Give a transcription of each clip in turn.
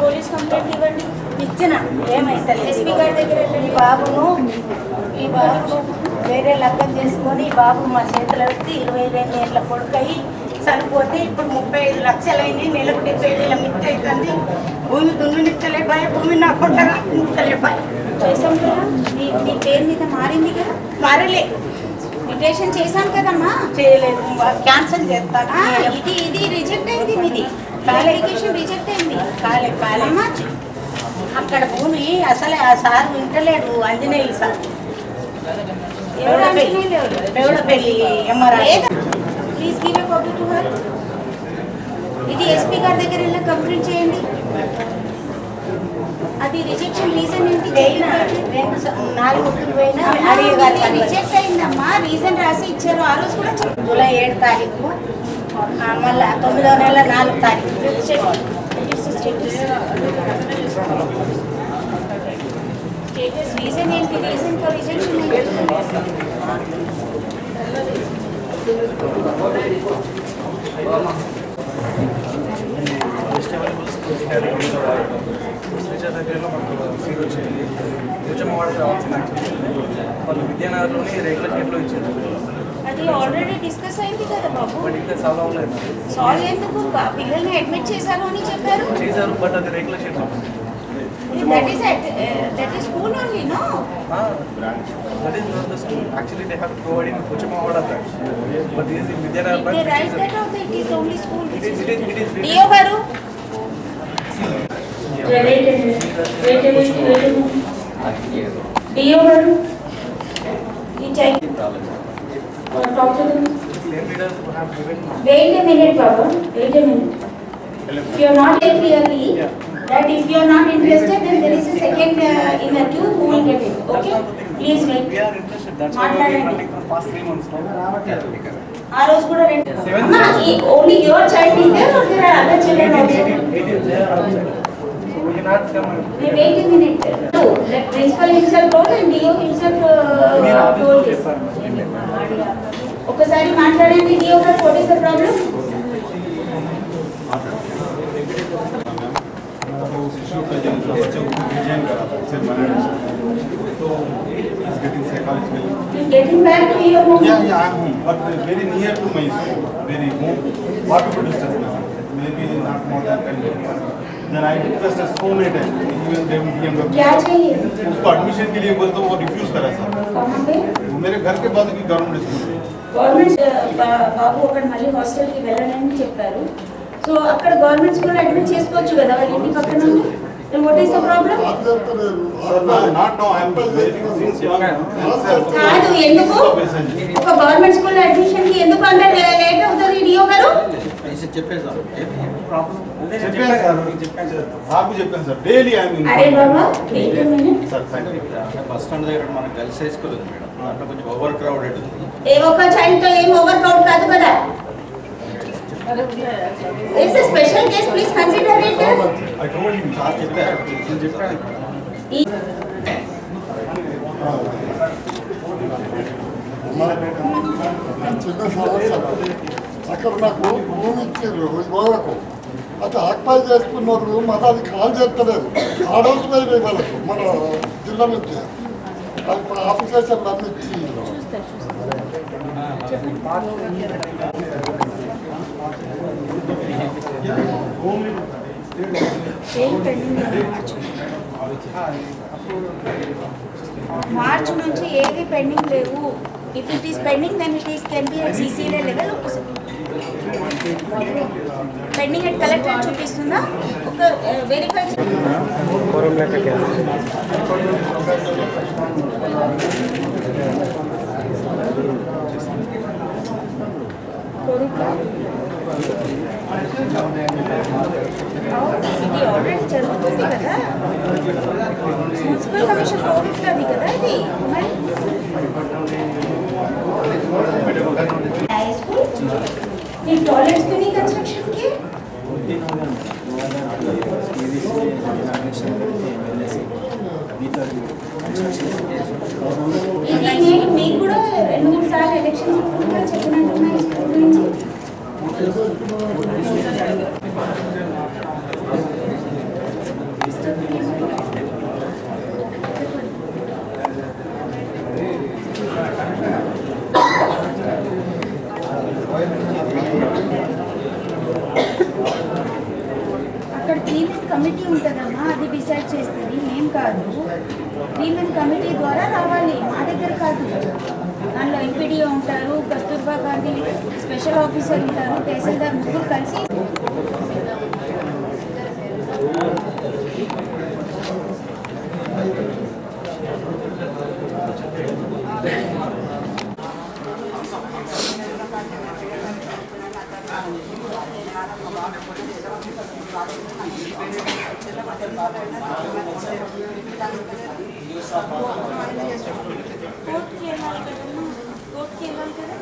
Police complaint ఇవ్వండి. ఇచ్చిన ఏమైతలేదు. SP గారి దగ్గర ఈ బాబును ఈ బాబును వేరే లగ్గం చేసుకొని ఈ బాబు మా చేతిలో పెట్టి ఇరవై రెండు ఏళ్ళ కొడుకయి చనిపోతే ఇప్పుడు ముప్పై ఐదు లక్షలైంది నెలకు డెబ్బై వేల మిత్తి అవుతుంది. భూమి దున్నునిచ్చలేపాయ భూమి నా కొట్టగా నిచ్చలేపాయ చేసాం కదా. మీ మీ పేరు మీద మారింది కదా. మరలే. రిటేషన్ చేశాం కదమ్మా. చేయలేదు క్యాన్సిల్ చేస్తాను. ఇది ఇది రిజెక్ట్ అయింది మీది. అప్లికేషన్ రిజెక్ట్ అయింది. కాలే కాలే. అమ్మా అక్కడ భూమి అసలే ఆ sir వింటలేడు Anjaneyulu sir? Devudapalli MRI please give a copy to her ఇది ఎస్పీ గారి దగ్గర వెళ్ళి కంప్లైంట్ చేయండి. అది రిజెక్షన్ రీజన్ ఏంటి నాలుగు పోయినా రిజెక్ట్ అయిందమ్మా. రీజన్ రాసి ఇచ్చారు. ఆ రోజు కూడా. జూలై ఏడు తారీఖు. మళ్ళా తొమ్మిదవ నెల నాలుగు తారీఖు. స్టేటస్ రీజన్ ఏంటి రీజన్ ఫర్ రిజెక్షన్ ఏంటి దగ్గరలో మనకు సీట్ వచ్చింది వాడికి రావాల్సింది వాళ్ళు విద్యానగర్లోని రెగ్యులర్ షేప్లో ఇచ్చారు అది ఆల్రెడీ డిస్కస్ అయింది కదా బాబు. సాల్వ్ ఎందుకు? పిల్లల్ని అడ్మిట్ చేశారు అని చెప్పారు. చేశారు బట్ అది రెగ్యులర్ షేప్లో that is that is school only no that is not the school actually they have provide in కొంచెమవాడ branch but is in Vidyanagar they right that of it is only school it is- it is- DEO garu DEO garu ఈ to Wait a minute, Baba. Wait a minute. If you are not yet clearly, Yeah. that if you are not interested, then there is a second uh, in the queue who will get it. Okay? Please We wait. are interested. That's why we are running for past three months now. ఆ రోజు కూడా రెండు Seven. అమ్మా ఈ only your child is there are there are other children also So we cannot come and Wait a minute. No, ఒకసారి మాట్లాడండి నీ ఒక what is the problem Getting back to your home? Yeah, yeah, I'm home, but very near to my school, very home. Walkable distance, maybe not more than 10 minutes. Then I requested so many times, even they BMW. क्या चाहिए उसको admission के लिए बोलते वो refuse करा sir कहाँ पे वो मेरे घर के बाजू की गवर्नमेंट स्कूल है గవర్నమెంట్ బా- బాబు ఒకటి మళ్ళీ హాస్టల్కి వెళ్ళాలని చెప్పారు సో అక్కడ గవర్నమెంట్ స్కూల్ అడ్మిట్ చేసుకోవచ్చు కదా వాళ్ళ ఇంటి పక్కన what is the problem Sir, now- not now, I am waiting since long. Sir, కాదు ఎందుకు ఒక గవర్నమెంట్ స్కూల్ అడ్మిషన్ కి ఎందుకు అంత చెప్పాను సార్ సార్కు చెప్పాను సార్ డైలీ ఐ మీన్ అరే బాబా wait minute sir thank you bus stand దగ్గర మనకు గర్ల్స్ హై స్కూల్ ఉంది మేడం. దాంట్లో కొంచెం ఓవర్ క్రౌడెడ్ ఉంది. ఏ ఒక్క చైల్డ్తో ఏం ఓవర్ క్రౌడ్ కాదు. కదా it's a special case please consider it I told you sir చెప్పారు టీచర్ చెప్పారు చిన్న సమస్య అక్కడ నాకు భూమి ఇచ్చారు గోడకు అది ఆక్పై చేసుకున్నారు మరి అది కాల్ చేస్తలేదు ఆర్డర్స్ పోయి వాళ్ళకు మన జిల్లా నుంచి. ఇప్పుడు అప్లికేషన్ అన్ని ఇచ్చి మార్చ్ నుంచి ఏది పెండింగ్ లేవు. If it is pending then it is can be at CCL level pending head collector చూపిస్తుందా? ఒక వెరిఫై ఫోరం ఇది ఆల్రెడీ జరుగుతుంది కదా? మున్సిపల్ కమిషన్ కోరుతుంది కదా ఇది? హై స్కూల్ ये टॉयलेट्स क्यों नहीं कंस्ट्रक्शन किए ఇది నేను మీకు కూడా రెండు మూడు సార్లు ఎలక్షన్ కూడా చెప్పినట్టున్నా ఈ స్కూల్ గురించి కమిటీ ఉంటుందమ్మా. అది డిసైడ్ చేస్తుంది. మేం కాదు. క్లీనింగ్ కమిటీ ద్వారా రావాలి. మా దగ్గర కాదు. దానిలో ఎంపీడీఓ ఉంటారు కస్తూర్బా గాంధీ స్పెషల్ ఆఫీసర్ ఉంటారు తహసీల్దార్ ముగ్గురు కలిసి కోర్టుకి వెళ్ళాలి కదమ్మా కోర్టుకి వెళ్ళాలి కదా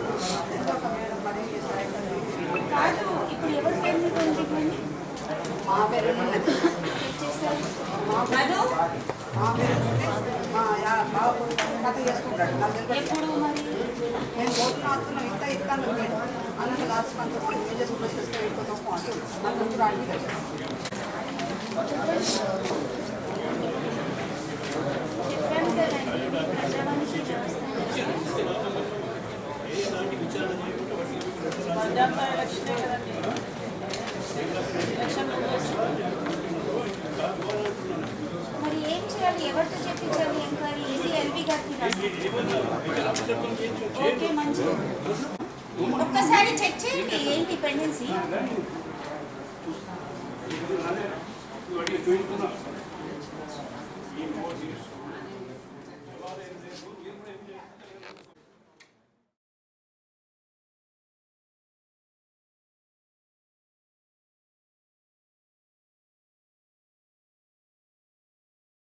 కాదు ఇప్పుడు ఎవరి పేరు మీద ఉంది ఇవ్వండి చెక్ చేస్తారు ఎప్పుడు మరి నేను పోతున్నా వస్తున్నా ఇంత ఇస్తాను అన్నది లాస్ట్ మంత్ చేసుకుంటూ అంటూ మరి ఏం చేయాలి ఎవరితో చెప్పించాలి ఎంక్వైరీ ఈసీ ఎల్బీ గారికి రాసి ఓకే మంచిది ఒక్కసారి చెక్ చేయండి ఏంటి పెండెన్సీ どうぞ。